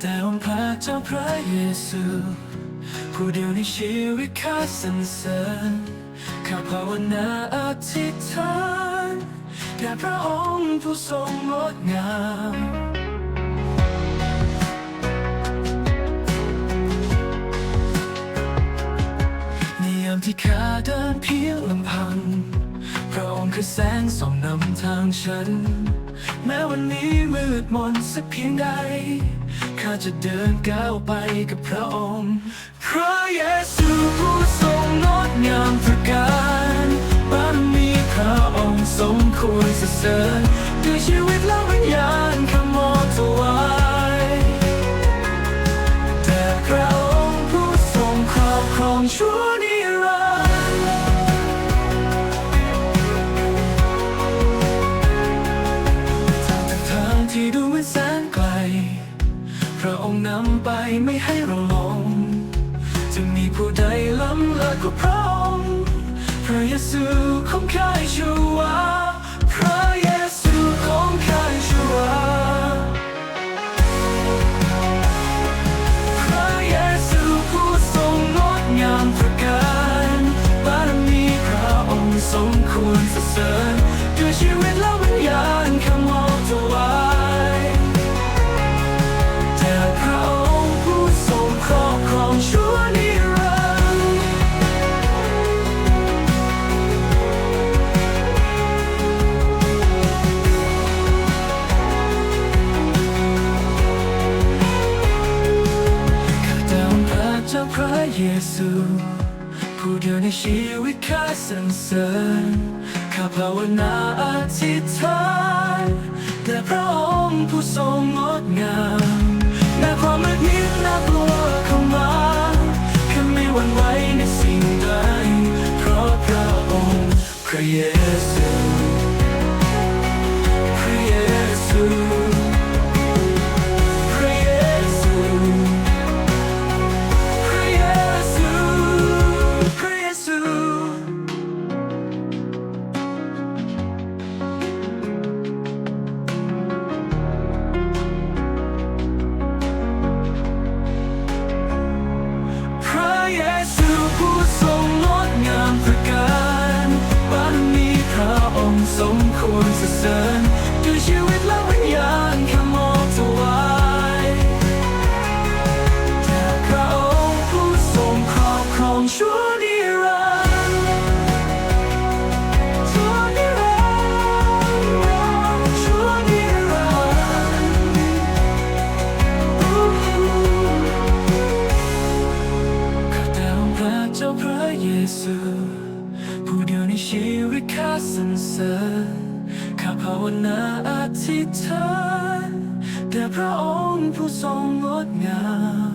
พระเยซู ผู้เดียวในชีวิตข้าสรรเสริญข้าภาวนาอธิษฐานแด่พระองค์ผู้ทรงงดงามในยามที่ข้าเดินเพียงลำพัง พระองค์คือแสงส่องนำทางฉัน แม้วันนี้มืดมนสักเพียงใด ข้าจะเดินก้าวไปกับพระองค์พระเยซูผู้ทรงงดงามตระการบารมีพระองค์สมควรสรรเสริญด้วยชีวิตและวิญญาณขมอถวายแต่พระองค์ผู้ทรงครอบครองชั่ว ไม่ให้เราลง จะมีผู้ใดล้ำเลิศกว่าพระองค์พระเยซูของข้าชู เยซูผู้เดียวในชีวิตข้าสรรเสริญข้าภาวนาอธิษฐานแต่พระองค์ผู้ทรงงดงามแม้ความมืดมิดน่ากลัวเข้ามาข้าไม่หวั่นไหวในสิ่งใดเพราะพระองค์พระเยซู ชั่วนิรันดร์ชั่วนิรันดร์ชั่วนิรันดร์ข้าแต่องค์พระเจ้าพระเยซูผู้เดียวในชีวิตข้าสรรเสริญข้าภาวนาอธิษฐานแต่พระองค์ผู้ทรงงดงาม